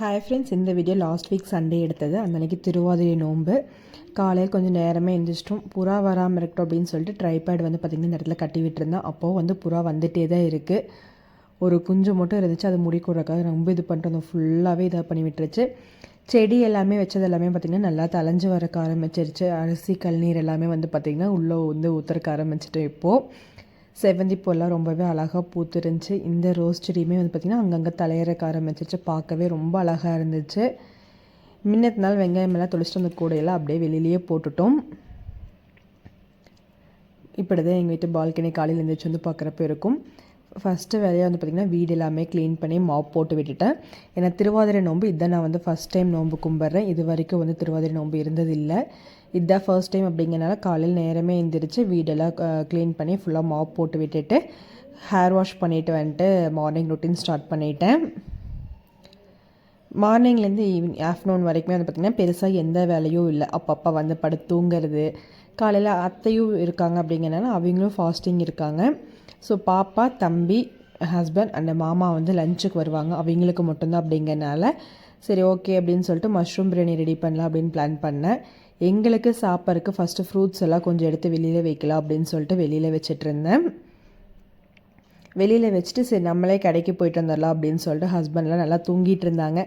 Hi friends இந்த video last week Sunday எடுத்தது. அன்னைக்கு அன்றைக்கி திருவாதிரை நோன்பு. காலையில் கொஞ்சம் நேரமே எழுந்திரிச்சிட்டோம் புறா வராமல் இருக்கட்டும் அப்படின்னு சொல்லிட்டு ட்ரைபேட் வந்து பார்த்திங்கன்னா இந்த இடத்துல கட்டி விட்டுருந்தேன். அப்போது வந்து புறா வந்துகிட்டே தான் இருக்குது ஒரு குஞ்சு மட்டும் இருந்துச்சு. அது முடி கூடக்காக ரொம்ப இது பண்ணிட்டு வந்தோம். ஃபுல்லாகவே இதாக பண்ணி விட்டுருச்சு. செடி எல்லாமே வச்சது எல்லாமே பார்த்திங்கன்னா நல்லா தலைஞ்சு வரக்க ஆரம்பிச்சிருச்சு. அரிசி கல்நீர் எல்லாமே வந்து பார்த்திங்கன்னா உள்ளே வந்து ஊற்றுறக்க ஆரம்பிச்சிட்டு இப்போது செவ்வந்தி பூலாம் ரொம்பவே அழகாக பூத்துருந்துச்சு. இந்த ரோஸ் செடியுமே வந்து பார்த்திங்கன்னா அங்கங்கே தலையிறக்க ஆரம்பிச்சிச்சு பார்க்கவே ரொம்ப அழகாக இருந்துச்சு. முன்னத்து நாள் வெங்காயம் எல்லாம் தொளிச்சிட்டு வந்த கூடையெல்லாம் அப்படியே வெளியிலேயே போட்டுட்டோம். இப்படி தான் எங்கள் வீட்டு பால்கனி காலையில் எழுந்திரிச்சு வந்து பார்க்குறப்ப இருக்கும். ஃபஸ்ட்டு வேலையாக வந்து பார்த்திங்கன்னா வீடு எல்லாமே க்ளீன் பண்ணி மாப் போட்டு விட்டுட்டேன். ஏன்னா திருவாதிரை நோன்பு இதை நான் வந்து ஃபஸ்ட் டைம் நோன்பு கும்பிட்றேன். இது வரைக்கும் வந்து திருவாதிரை நோம்பு இருந்ததில்லை. இதுதான் ஃபர்ஸ்ட் டைம் அப்படிங்கிறனால காலையில் நேரமே எழுந்திரிச்சு வீடெல்லாம் க்ளீன் பண்ணி ஃபுல்லாக மாப் போட்டு விட்டுட்டு ஹேர் வாஷ் பண்ணிவிட்டு வந்துட்டு மார்னிங் ரொட்டீன் ஸ்டார்ட் பண்ணிட்டேன். மார்னிங்லேருந்து ஈவினிங் ஆஃப்டர்நூன் வரைக்குமே வந்து பார்த்திங்கன்னா பெருசாக எந்த வேலையும் இல்லை. அப்பப்போ வந்து படுத்து தூங்குறது. காலையில் அத்தையும் இருக்காங்க அப்படிங்கிறனால அவங்களும் ஃபாஸ்டிங் இருக்காங்க. ஸோ பாப்பா தம்பி ஹஸ்பண்ட் அண்ட் மாமா வந்து லஞ்சுக்கு வருவாங்க. அவங்களுக்கு மட்டும்தான் அப்படிங்கிறனால சரி ஓகே அப்படின்னு சொல்லிட்டு மஷ்ரூம் பிரியாணி ரெடி பண்ணலாம் அப்படின்னு பிளான் பண்ணேன். எங்களுக்கு சாப்பிட்றதுக்கு ஃபஸ்ட்டு ஃப்ரூட்ஸ் எல்லாம் கொஞ்சம் எடுத்து வெளியில் வைக்கலாம் அப்படின்னு சொல்லிட்டு வெளியில் வச்சுட்டு இருந்தேன். வெளியில் வச்சுட்டு சரி நம்மளே கடைக்கு போயிட்டு வந்துடலாம் அப்படின்னு சொல்லிட்டு ஹஸ்பண்ட்லாம் நல்லா தூங்கிட்டு இருந்தாங்க.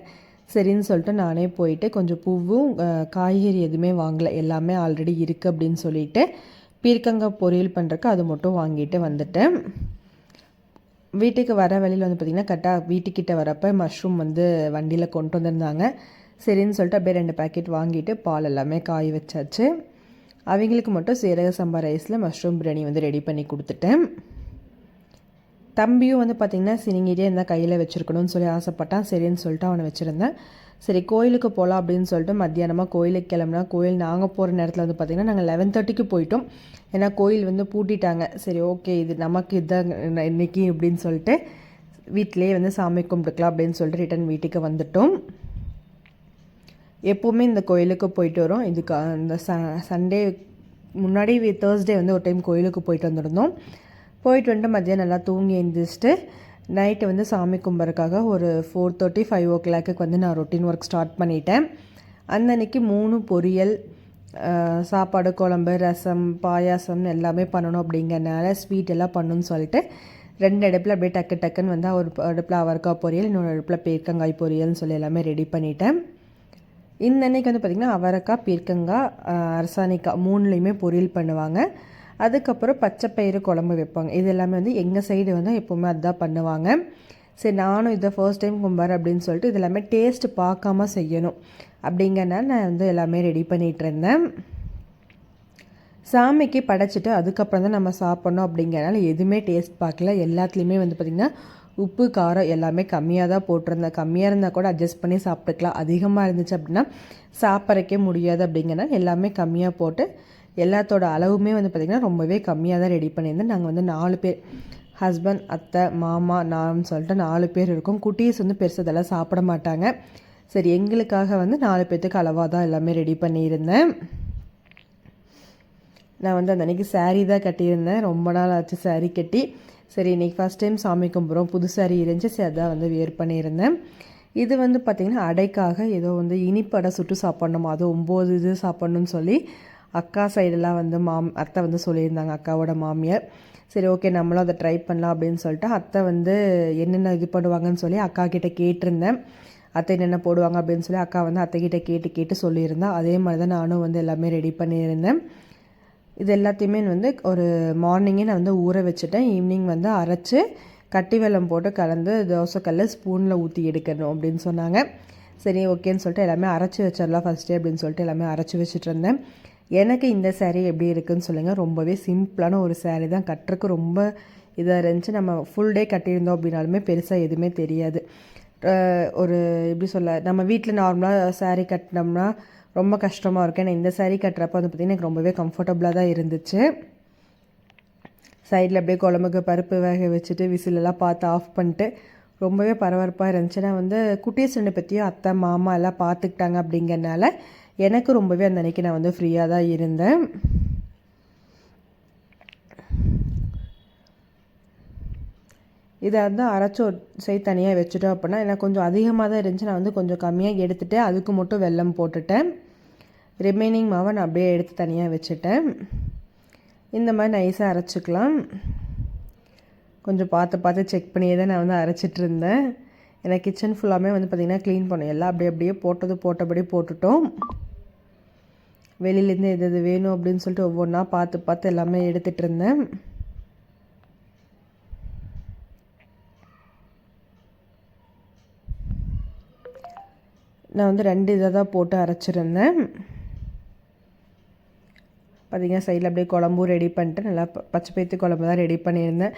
சரின்னு சொல்லிட்டு நானே போயிட்டு கொஞ்சம் பூவும் காய்கறி எதுவுமே வாங்கலை. எல்லாமே ஆல்ரெடி இருக்குது அப்படின்னு சொல்லிட்டு பீர்க்கங்காய் பொரியல் பண்ணுறக்கு அது மட்டும் வாங்கிட்டு வந்துட்டேன். வீட்டுக்கு வர வழியில் வந்து பார்த்திங்கன்னா கரெக்டாக வீட்டுக்கிட்ட வரப்போ மஷ்ரூம் வந்து வண்டியில் கொண்டு வந்திருந்தாங்க. சரின்னு சொல்லிட்டு அப்படியே ரெண்டு பேக்கெட் வாங்கிட்டு பால் எல்லாமே காய வச்சாச்சு. அவங்களுக்கு மட்டும் சீரக சம்பா ரைஸில் மஷ்ரூம் பிரியாணி வந்து ரெடி பண்ணி கொடுத்துட்டேன். தம்பியும் வந்து பார்த்திங்கன்னா சினிங்கிட்டே இருந்தால் கையில் வச்சுருக்கணும்னு சொல்லி ஆசைப்பட்டான் சரின்னு சொல்லிட்டு அவனை வச்சுருந்தேன். சரி கோயிலுக்கு போகலாம் அப்படின்னு சொல்லிட்டு மத்தியானமாக கோயிலுக்கு கிளம்புனா கோயில் நாங்கள் போகிற நேரத்தில் வந்து பார்த்திங்கன்னா நாங்கள் லெவன் தேர்ட்டிக்கு போயிட்டோம். ஏன்னா கோயில் வந்து பூட்டிட்டாங்க. சரி ஓகே இது நமக்கு இதுதான் இன்றைக்கி அப்படின்னு சொல்லிட்டு வீட்டிலே வந்து சாமி கும்பிட்டுக்கலாம் அப்படின்னு சொல்லிட்டு ரிட்டன் வீட்டுக்கு வந்துட்டோம். எப்போவுமே இந்த கோயிலுக்கு போயிட்டு வரோம். இதுக்கு அந்த ச சண்டே முன்னாடி தேர்ஸ்டே வந்து ஒரு டைம் கோயிலுக்கு போயிட்டு வந்துருந்தோம். போயிட்டு வந்துட்டு மதியம் நல்லா தூங்கி எழுந்திரிச்சிட்டு நைட்டு வந்து சாமி கும்பிட்றதுக்காக ஒரு four thirty five o'clock வந்து நான் ரொட்டீன் ஒர்க் ஸ்டார்ட் பண்ணிட்டேன். அந்த அன்னைக்கு மூணு பொரியல் சாப்பாடு குழம்பு ரசம் பாயாசம் எல்லாமே பண்ணணும் அப்படிங்கிறனால ஸ்வீட் எல்லாம் பண்ணணும்னு சொல்லிட்டு ரெண்டு அடுப்பில் அப்படியே டக்கு டக்குன்னு வந்து ஒரு அடுப்பில் அவரைக்காய் பொரியல் இன்னொரு அடுப்பில் பேர்க்கங்காய் பொரியல்னு சொல்லி எல்லாமே ரெடி பண்ணிட்டேன். இந்த அன்னைக்கு வந்து பார்த்திங்கன்னா அவரைக்காய் பீர்க்கங்காய் அரசாணிக்காய் மூணுலேயுமே பொரியல் பண்ணுவாங்க. அதுக்கப்புறம் பச்சைப்பயிறு குழம்பு வைப்பாங்க. இது எல்லாமே வந்து எங்கள் சைடு வந்து எப்போவுமே அதுதான் பண்ணுவாங்க. சரி நானும் இதை ஃபர்ஸ்ட் டைம் கும்பார் அப்படின்னு சொல்லிட்டு இது எல்லாமே டேஸ்ட் பார்க்காம செய்யணும். அப்படிங்கிறனால நான் வந்து எல்லாமே ரெடி பண்ணிகிட்டு இருந்தேன். சாமிக்கு படைச்சிட்டு அதுக்கப்புறம் தான் நம்ம சாப்பிட்ணும் அப்படிங்கிறனால எதுவுமே டேஸ்ட் பார்க்கல. எல்லாத்துலேயுமே வந்து பார்த்திங்கன்னா உப்பு காரம் எல்லாமே கம்மியாக தான் போட்டிருந்தேன். கம்மியாக இருந்தால் கூட அட்ஜஸ்ட் பண்ணி சாப்பிட்டுக்கலாம். அதிகமாக இருந்துச்சு அப்படின்னா சாப்பிட்றக்கே முடியாது அப்படிங்கன்னா எல்லாமே கம்மியாக போட்டு எல்லாத்தோட அளவுமே வந்து பார்த்திங்கன்னா ரொம்பவே கம்மியாக தான் ரெடி பண்ணியிருந்தேன். நாங்கள் வந்து நாலு பேர் ஹஸ்பண்ட் அத்தை மாமா நான் சொல்லிட்டு நாலு பேர் இருக்கோம். குட்டீஸ் வந்து பெருசதெல்லாம் சாப்பிட மாட்டாங்க. சரி எங்களுக்காக வந்து நாலு பேர்த்துக்கு அளவாக தான் எல்லாமே ரெடி பண்ணியிருந்தேன். நான் வந்து அந்த அன்றைக்கி சாரீ தான் கட்டியிருந்தேன். ரொம்ப நாள் ஆச்சு சாரீ கட்டி. சரி இன்றைக்கி ஃபஸ்ட் டைம் சாமி கும்பிட்றோம். புது சாரி இருந்துச்சு. சரி அதான் வந்து வியர் பண்ணியிருந்தேன். இது வந்து பார்த்திங்கன்னா அடைக்காக ஏதோ வந்து இனிப்படை சுட்டு சாப்பிட்ணும். அது ஒம்பது இது சாப்பிட்ணுன்னு சொல்லி அக்கா சைடெல்லாம் வந்து மாம் அத்தை வந்து சொல்லியிருந்தாங்க அக்காவோட மாமியார். சரி ஓகே நம்மளும் அதை ட்ரை பண்ணலாம் அப்படின்னு சொல்லிட்டு அத்தை வந்து என்னென்ன இது பண்ணுவாங்கன்னு சொல்லி அக்கா கிட்டே கேட்டிருந்தேன். அத்தை என்னென்ன போடுவாங்க அப்படின்னு சொல்லி அக்கா வந்து அத்தைக்கிட்ட கேட்டு கேட்டு சொல்லியிருந்தேன் அதே மாதிரி தான் நானும் வந்து எல்லாமே ரெடி பண்ணியிருந்தேன். இது எல்லாத்தையுமே வந்து ஒரு மார்னிங்கே நான் வந்து ஊற வச்சுட்டேன். ஈவினிங் வந்து அரைச்சி கட்டி வெல்லம் போட்டு கலந்து தோசைக்கல்ல ஸ்பூனில் ஊற்றி எடுக்கணும் அப்படின்னு சொன்னாங்க. சரி ஓகேன்னு சொல்லிட்டு எல்லாமே அரைச்சி வச்சிடலாம் ஃபஸ்ட்டே அப்படின்னு சொல்லிட்டு எல்லாமே அரைச்சி வச்சுட்டு இருந்தேன். எனக்கு இந்த சேரீ எப்படி இருக்குதுன்னு சொல்லுங்கள் ரொம்பவே சிம்பிளான ஒரு சேரீ தான். கட்டுறக்கு ரொம்ப இதாக இருந்துச்சு. நம்ம ஃபுல் டே கட்டியிருந்தோம் அப்படின்னாலுமே பெருசாக எதுவுமே தெரியாது. ஒரு எப்படி சொல்ல நம்ம வீட்டில் நார்மலாக சேரீ கட்டினோம்னா ரொம்ப கஷ்டமாக இருக்கும் ஏன்னா இந்த சாரீ கட்டுறப்ப வந்து பார்த்திங்கன்னா எனக்கு ரொம்பவே கம்ஃபர்டபுளாக தான் இருந்துச்சு. சைடில் அப்படியே குழம்புக்கு பருப்பு வேக வச்சுட்டு விசிலெல்லாம் பார்த்து ஆஃப் பண்ணிட்டு ரொம்பவே பரபரப்பாக இருந்துச்சு. நான் வந்து குட்டீஸ் ரெண்டு பற்றியும் அத்தை மாமா எல்லாம் பார்த்துக்கிட்டாங்க அப்படிங்கிறனால எனக்கு ரொம்பவே அந்த அன்றைக்கி நான் வந்து ஃப்ரீயாக தான் இருந்தேன். இதை வந்து அரைச்சி ஒரு சைடு தனியாக வச்சுட்டோம் அப்படின்னா எனக்கு கொஞ்சம் அதிகமாக தான் இருந்துச்சு. நான் வந்து கொஞ்சம் கம்மியாக எடுத்துகிட்டு அதுக்கு மட்டும் வெல்லம் போட்டுட்டேன். ரிமைனிங் மாவை நான் அப்படியே எடுத்து தனியாக வச்சுட்டேன். இந்த மாதிரி நைஸாக அரைச்சிக்கலாம். கொஞ்சம் பார்த்து பார்த்து செக் பண்ணியே தான் நான் வந்து அரைச்சிட்டு இருந்தேன். ஏன்னா கிச்சன் ஃபுல்லாமே வந்து பார்த்திங்கன்னா க்ளீன் பண்ணோம். எல்லாம் அப்படியே அப்படியே போட்டது போட்டபடி போட்டுட்டோம். வெளியிலேருந்து எது எது வேணும் அப்படின்னு சொல்லிட்டு ஒவ்வொன்றா பார்த்து பார்த்து எல்லாமே எடுத்துகிட்டு இருந்தேன். நான் வந்து ரெண்டு இதை தான் போட்டு அரைச்சிருந்தேன். பார்த்திங்கன்னா சைடில் அப்படியே குழம்பும் ரெடி பண்ணிட்டு நல்லா பச்சை பயிற்று குழம்பு தான் ரெடி பண்ணியிருந்தேன்.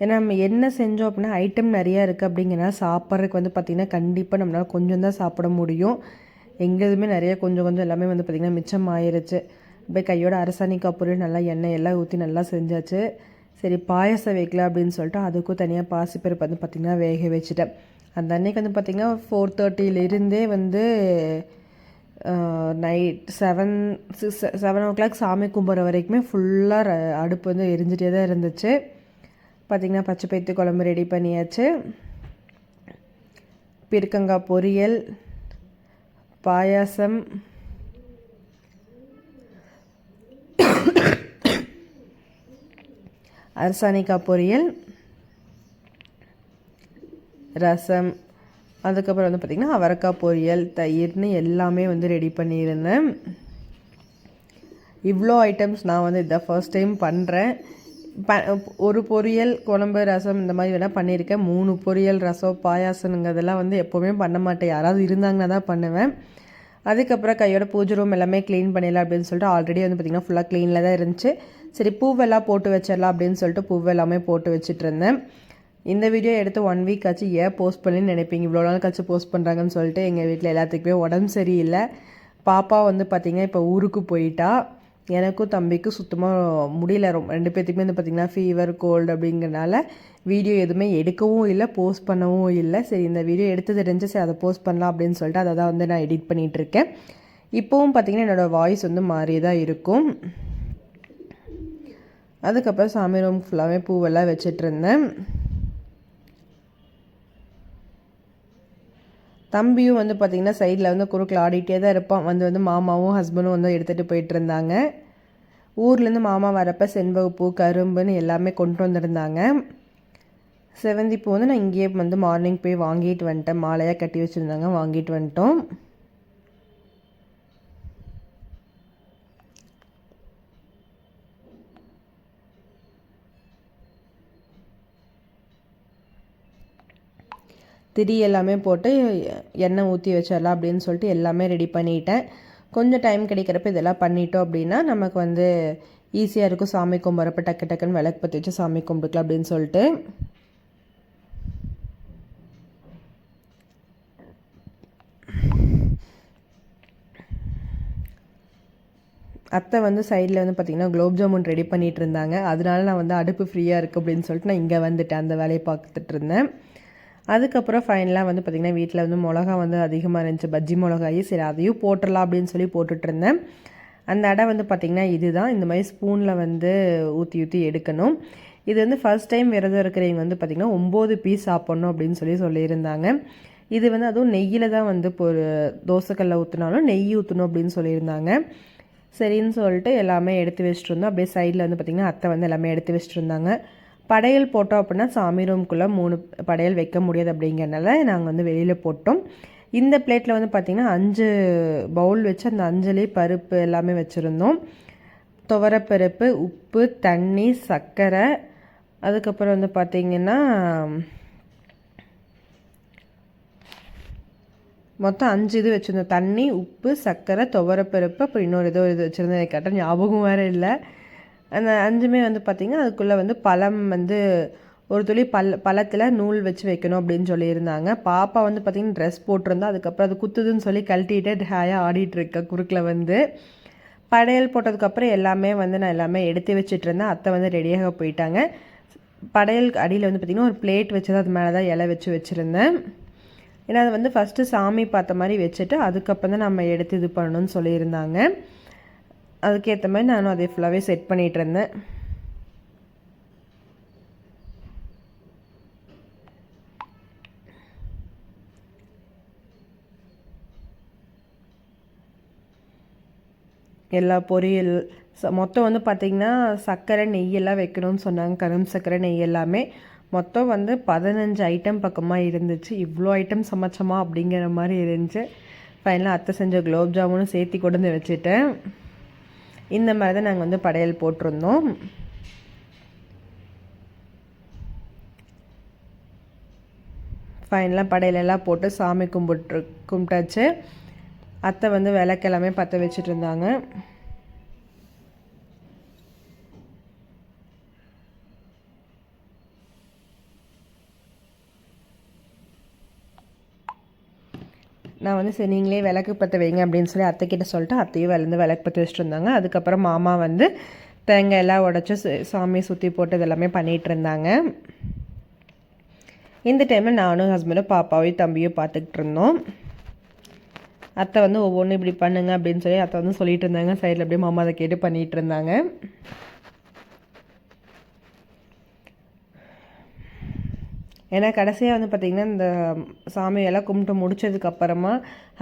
ஏன்னா நம்ம என்ன செஞ்சோம் அப்படின்னா ஐட்டம் நிறையா இருக்குது அப்படிங்கன்னா சாப்பிட்றதுக்கு வந்து பார்த்திங்கன்னா கண்டிப்பாக நம்மளால் கொஞ்சம் தான் சாப்பிட முடியும். எங்கேயுமே நிறைய கொஞ்சம் கொஞ்சம் எல்லாமே வந்து பார்த்திங்கன்னா மிச்சம் ஆயிருச்சு. அப்படியே கையோட அரசாணிக்காய் பொருள் நல்லா எண்ணெய் எல்லாம் ஊற்றி நல்லா செஞ்சாச்சு. சரி பாயசம் வைக்கல அப்படின்னு சொல்லிட்டு அதுக்கும் தனியாக பாசிப்பருப்பு வந்து பார்த்திங்கன்னா வேக வச்சுட்டேன். அந்த அன்னைக்கு வந்து பார்த்திங்கன்னா ஃபோர் தேர்ட்டியிலிருந்தே வந்து night seven six seven o'clock சாமி கும்பிட்ற வரைக்குமே ஃபுல்லாக அடுப்பு வந்து எரிஞ்சிட்டே தான் இருந்துச்சு. பார்த்திங்கன்னா பச்சை பைத்து குழம்பு ரெடி பண்ணியாச்சு. பிற்கங்காய் பொரியல் பாயாசம் அரசாணிக்காய் பொரியல் ரசம் அதுக்கப்புறம் வந்து பார்த்திங்கன்னா அவரக்காய் பொரியல் தயிர்னு எல்லாமே வந்து ரெடி பண்ணியிருந்தேன். இவ்வளோ ஐட்டம்ஸ் நான் வந்து இதை ஃபர்ஸ்ட் டைம் பண்ணுறேன் ப ஒரு பொரியல் குழம்பு ரசம் இந்த மாதிரி வேணால் பண்ணியிருக்கேன். மூணு பொரியல் ரசம் பாயாசனுங்கிறதெல்லாம் வந்து எப்போவுமே பண்ண மாட்டேன். யாராவது இருந்தாங்கன்னா தான் பண்ணுவேன். அதுக்கப்புறம் கையோட பூஜை ரூம் எல்லாமே க்ளீன் பண்ணிடலாம் அப்படின்னு சொல்லிட்டு ஆல்ரெடி வந்து பார்த்திங்கன்னா ஃபுல்லாக க்ளீனில் தான் இருந்துச்சு. சரி பூவெல்லாம் போட்டு வச்சிடலாம் அப்படின்னு சொல்லிட்டு பூவெல்லாமே போட்டு வச்சுட்டு இருந்தேன். இந்த வீடியோ எடுத்து ஒன் வீக் ஆச்சு ஏன் போஸ்ட் பண்ணின்னு நினைப்பீங்க? இவ்வளோ நாள் கழிச்சு போஸ்ட் பண்ணுறாங்கன்னு சொல்லிட்டு எங்கள் வீட்டில் எல்லாத்துக்குமே உடம்பு சரியில்லை. பாப்பா வந்து பார்த்திங்கன்னா இப்போ ஊருக்கு போயிட்டா. எனக்கும் தம்பிக்கும் சுத்தமாக முடியல. ரொம்ப ரெண்டு பேர்த்துக்குமே வந்து பார்த்திங்கன்னா ஃபீவர் கோல்டு அப்படிங்கிறனால வீடியோ எதுவுமே எடுக்கவும் இல்லை போஸ்ட் பண்ணவும் இல்லை. சரி இந்த வீடியோ எடுத்து தெரிஞ்சு சரி அதை போஸ்ட் பண்ணலாம் அப்படின்னு சொல்லிட்டு அதை தான் வந்து நான் எடிட் பண்ணிகிட்ருக்கேன் இப்போவும் பார்த்திங்கன்னா என்னோடய வாய்ஸ் வந்து மாறி தான் இருக்கும். அதுக்கப்புறம் சாமி ரூம் ஃபுல்லாகவே பூவெல்லாம் வச்சிட்ருந்தேன் தம்பியும் வந்து பார்த்திங்கன்னா சைடில் வந்து குறுக்கில் ஆடிட்டே தான் இருப்பான். வந்து வந்து மாமாவும் ஹஸ்பண்டும் வந்து எடுத்துகிட்டு போயிட்டு இருந்தாங்க. ஊர்லேருந்து மாமா வரப்போ செண்பகப்பூ கரும்புன்னு எல்லாமே கொண்டு வந்திருந்தாங்க. செவந்தி பூ வந்து நான் இங்கேயே வந்து மார்னிங் போய் வாங்கிட்டு வந்துட்டேன். மாலையாக கட்டி வச்சுருந்தாங்க வாங்கிட்டு வந்துட்டோம். திரி எல்லாமே போட்டு எண்ணெய் ஊற்றி வச்சிடலாம் அப்படின்னு சொல்லிட்டு எல்லாமே ரெடி பண்ணிட்டேன். கொஞ்சம் டைம் கிடைக்கிறப்ப இதெல்லாம் பண்ணிட்டோம் அப்படின்னா நமக்கு வந்து ஈஸியாக இருக்கும். சாமி கும்பிட்றப்ப டக்கு டக்குன்னு விளக்கு பற்றி வச்சு சாமி கும்பிட்டுக்கலாம் அப்படின்னு சொல்லிட்டு. அத்தை வந்து சைடில் வந்து பார்த்திங்கன்னா குலோப் ஜாமுன் ரெடி பண்ணிகிட்டு இருந்தாங்க. அதனால நான் வந்து அடுப்பு ஃப்ரீயாக இருக்குது அப்படின்னு சொல்லிட்டு நான் இங்கே வந்துட்டேன். அந்த வேலையை பார்த்துட்டு இருந்தேன். அதுக்கப்புறம் ஃபைனலாக வந்து பார்த்திங்கன்னா வீட்டில் வந்து மிளகா வந்து அதிகமாக இருந்துச்சு. பஜ்ஜி மிளகாயி சரி அதையும் போட்டுடலாம் அப்படின்னு சொல்லி போட்டுட்ருந்தேன் அந்த அடை வந்து பார்த்திங்கன்னா இதுதான். இந்த மாதிரி ஸ்பூனில் வந்து ஊற்றி ஊற்றி எடுக்கணும். இது வந்து ஃபஸ்ட் டைம் விரதம் இருக்கிறவங்க வந்து பார்த்திங்கன்னா ஒம்பது பீஸ் சாப்பிட்ணும் அப்படின்னு சொல்லி சொல்லியிருந்தாங்க. இது வந்து அதுவும் நெய்யில் தான் வந்து இப்போ ஒரு தோசைக்கல்ல ஊற்றினாலும் நெய் ஊற்றணும் அப்படின்னு சொல்லியிருந்தாங்க. சரின்னு சொல்லிட்டு எல்லாமே எடுத்து வச்சுட்டு இருந்தோம். அப்படியே சைடில் வந்து பார்த்திங்கன்னா அத்தை வந்து எல்லாமே எடுத்து வச்சுட்டு இருந்தாங்க. படையல் போட்டோம் அப்படின்னா சாமி ரூம்குள்ளே மூணு படையல் வைக்க முடியாது அப்படிங்கிறனால நாங்கள் வந்து வெளியில் போட்டோம். இந்த பிளேட்டில் வந்து பார்த்திங்கன்னா அஞ்சு பவுல் வச்சு அந்த அஞ்சலி பருப்பு எல்லாமே வச்சுருந்தோம். துவரப்பருப்பு உப்பு தண்ணி சர்க்கரை அதுக்கப்புறம் வந்து பார்த்திங்கன்னா மொத்தம் அஞ்சு இது வச்சுருந்தோம். தண்ணி உப்பு சர்க்கரை துவரப்பருப்பு அப்புறம் இன்னொரு ஏதோ இது வச்சுருந்தேன். கேட்டால் ஞாபகம் வேறு இல்லை. அந்த அஞ்சுமே வந்து பார்த்திங்கன்னா அதுக்குள்ளே வந்து பழம் வந்து ஒரு துளி பல் பழத்தில் நூல் வச்சு வைக்கணும் அப்படின்னு சொல்லியிருந்தாங்க. பாப்பா வந்து பார்த்திங்கன்னா ட்ரெஸ் போட்டிருந்தா அதுக்கப்புறம் அது குத்துதுன்னு சொல்லி கழட்டிட்டு ஹேயாக ஆடிட்டுருக்க குறுக்கில் வந்து. படையல் போட்டதுக்கப்புறம் எல்லாமே வந்து நான் எல்லாமே எடுத்து வச்சுட்டு இருந்தேன். அத்தை வந்து ரெடியாக போயிட்டாங்க. படையல் அடியில் வந்து பார்த்திங்கன்னா ஒரு பிளேட் வச்சு அது மேலே தான் இலை வச்சு வச்சுருந்தேன். ஏன்னா அது வந்து ஃபஸ்ட்டு சாமி பார்த்த மாதிரி வச்சுட்டு அதுக்கப்புறம் தான் நம்ம எடுத்து இது பண்ணணும்னு சொல்லியிருந்தாங்க. அதுக்கேற்ற மாதிரி நானும் அதை ஃபுல்லாகவே செட் பண்ணிகிட்டு இருந்தேன். எல்லா பொரியல் மொத்தம் வந்து பார்த்திங்கன்னா சர்க்கரை நெய்யெல்லாம் வைக்கணும்னு சொன்னாங்க. கரும்பு சர்க்கரை நெய் எல்லாமே. மொத்தம் வந்து பதினஞ்சு ஐட்டம் பக்கமாக இருந்துச்சு. இவ்வளோ ஐட்டம் சமைச்சோமா அப்படிங்கிற மாதிரி இருந்துச்சு. ஃபைனலாக அத்தை செஞ்ச குலோப் ஜாமுனும் சேர்த்தி கொண்டு வந்து வச்சுட்டேன். இந்த மாதிரி தான் நாங்கள் வந்து படையல் போட்டிருந்தோம். ஃபைனலாக படையலெல்லாம் போட்டு சாமி கும்பிட்டு கும்பிட்டாச்சு. அத்தை வந்து விளக்கெல்லாமே பற்ற வச்சுட்டு இருந்தாங்க. நான் வந்து சரி நீங்களே விளக்கு பற்ற வைங்க அப்படின்னு சொல்லி அத்தைக்கிட்ட சொல்லிட்டு அத்தையும் விளந்து விளக்கு பற்ற வச்சுட்டு இருந்தாங்க. அதுக்கப்புறம் மாமா வந்து தேங்காய் எல்லாம் உடச்சி சாமியை சுற்றி போட்டு இதெல்லாமே பண்ணிகிட்டு இருந்தாங்க. இந்த டைமில் நானும் ஹஸ்பண்டும் பாப்பாவையும் தம்பியும் பார்த்துக்கிட்டு இருந்தோம். அத்தை வந்து ஒவ்வொன்றும் இப்படி பண்ணுங்க அப்படின்னு சொல்லி அத்தை வந்து சொல்லிட்டு இருந்தாங்க. சைடில் அப்படியே மாமா அதை கேட்டு பண்ணிகிட்டு இருந்தாங்க. ஏன்னா கடைசியாக வந்து பார்த்திங்கன்னா இந்த சாமியெல்லாம் கும்பிட்டு முடித்ததுக்கப்புறமா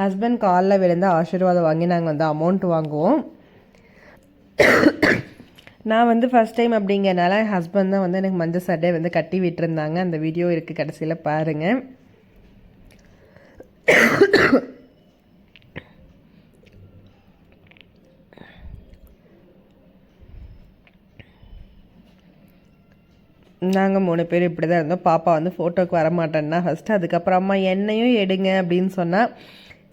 ஹஸ்பண்ட் காலில் விழுந்து ஆசீர்வாதம் வாங்கி நாங்கள் வந்து அமௌண்ட் வாங்குவோம். நான் வந்து ஃபஸ்ட் டைம் அப்படிங்கிறனால ஹஸ்பண்ட் தான் வந்து எனக்கு மஞ்சள் சட்டை வந்து கட்டி விட்டுருந்தாங்க. அந்த வீடியோ இருக்குது கடைசியில் பாருங்கள் நாங்கள் மூணு பேர் இப்படி தான் இருந்தோம். பாப்பா வந்து ஃபோட்டோக்கு வரமாட்டேன்னா ஃபஸ்ட்டு அதுக்கப்புறம் அம்மா என்னையும் எடுங்க அப்படின்னு சொன்னால்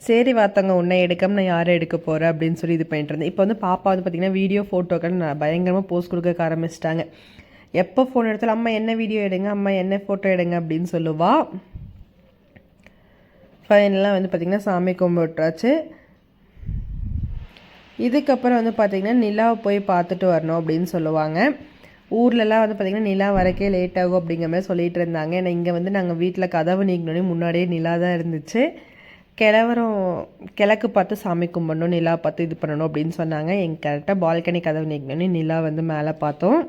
சரி வாத்தவங்க உன்னை எடுக்காம நான் யாரை எடுக்க போகிறேன் அப்படின்னு சொல்லி இது பண்ணிட்டு இருந்தேன். இப்போ வந்து பாப்பா வந்து பார்த்திங்கன்னா வீடியோ ஃபோட்டோக்கள் நான் பயங்கரமாக போஸ்ட் கொடுக்க ஆரம்பிச்சிட்டாங்க. எப்போ ஃபோன் எடுத்தாலும் அம்மா என்ன வீடியோ எடுங்க? அம்மா என்ன ஃபோட்டோ எடுங்க? அப்படின்னு சொல்லுவா. ஃபைனலாக வந்து பார்த்திங்கன்னா சாமி கும்பிட்டுறாச்சு இதுக்கப்புறம் வந்து பார்த்திங்கன்னா நிலாவை போய் பார்த்துட்டு வரணும் அப்படின்னு சொல்லுவாங்க. ஊர்லலாம் வந்து பார்த்திங்கன்னா நிலா வரக்கே லேட் ஆகும் அப்படிங்கிற மாதிரி சொல்லிகிட்டு இருந்தாங்க. ஏன்னா இங்கே வந்து நாங்கள் வீட்டில் கதவு நீக்கணுன்னே முன்னாடியே நிலா தான் இருந்துச்சு. கிழவரும் கிழக்கு பார்த்து சாமி கும்பிடணும் நிலா பார்த்து இது பண்ணணும் அப்படின்னு சொன்னாங்க. எங்கள் கரெக்டாக பால்கனி கதவு நீக்கணுன்னே நிலா வந்து மேலே பார்த்தோம்.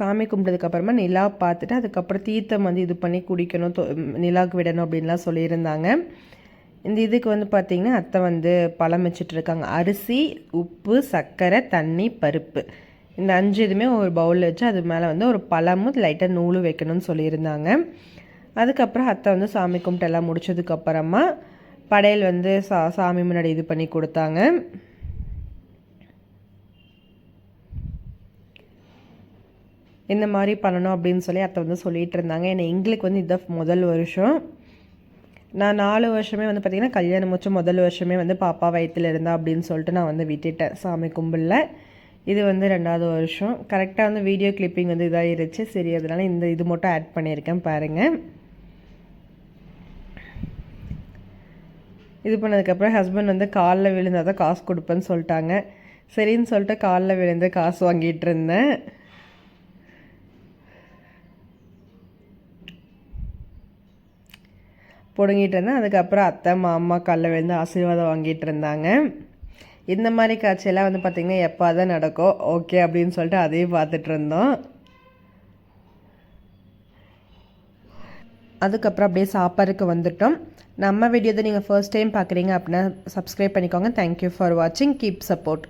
சாமி கும்பிட்டதுக்கப்புறமா நிலா பார்த்துட்டு அதுக்கப்புறம் தீர்த்தம் வந்து இது பண்ணி குடிக்கணும் நிலாவுக்கு விடணும் அப்படின்லாம் சொல்லியிருந்தாங்க. இந்த இதுக்கு வந்து பார்த்திங்கன்னா அத்தை வந்து பழம் வச்சுட்ருக்காங்க அரிசி உப்பு சர்க்கரை தண்ணி பருப்பு. இந்த அஞ்சு இதுவுமே ஒரு பவுலில் வச்சு அது மேலே வந்து ஒரு பழமும் லைட்டாக நூலும் வைக்கணும்னு சொல்லியிருந்தாங்க. அதுக்கப்புறம் அத்தை வந்து சாமி கும்பிட்டு எல்லாம் முடிச்சதுக்கப்புறமா படையல் வந்து சா சாமி முன்னாடி இது பண்ணி கொடுத்தாங்க. இந்த மாதிரி பண்ணணும் அப்படின்னு சொல்லி அத்தை வந்து சொல்லிட்டு இருந்தாங்க. ஏன்னா எங்களுக்கு வந்து இதுதான் முதல் வருஷம். நான் நாலு வருஷமே வந்து பார்த்திங்கன்னா கல்யாணம் முடிச்ச முதல் வருஷமே வந்து பாப்பா வயிற்றில் இருந்தா அப்படின்னு சொல்லிட்டு நான் வந்து விட்டுட்டேன் சாமி கும்பிடல. இது வந்து ரெண்டாவது வருஷம். கரெக்டாக வந்து வீடியோ கிளிப்பிங் வந்து இதாகிருச்சு சரி அதனால் இந்த இது மட்டும் ஆட் பண்ணியிருக்கேன் பாருங்கள் இது பண்ணதுக்கப்புறம் ஹஸ்பண்ட் வந்து காலில் விழுந்தால் தான் காசு கொடுப்பேன்னு சொல்லிட்டாங்க. சரின்னு சொல்லிட்டு காலில் விழுந்து காசு வாங்கிட்டு இருந்தேன். பிடுங்கிட்டு இருந்தேன் அதுக்கப்புறம் அத்தை மாமா காலில் விழுந்து ஆசீர்வாதம் வாங்கிட்டு இருந்தாங்க இந்த மாதிரி காட்சியெல்லாம் வந்து பார்த்திங்கன்னா எப்போ தான் நடக்கும் ஓகே அப்படின்னு சொல்லிட்டு அதையும் பார்த்துட்டு இருந்தோம் அதுக்கப்புறம் அப்படியே சாப்பாடுக்கு வந்துட்டோம். நம்ம வீடியோ தான் நீங்கள் ஃபர்ஸ்ட் டைம் பார்க்குறீங்க அப்படின்னா சப்ஸ்கிரைப் பண்ணிக்கோங்க. தேங்க்யூ ஃபார் வாட்சிங் கீப் சப்போர்ட்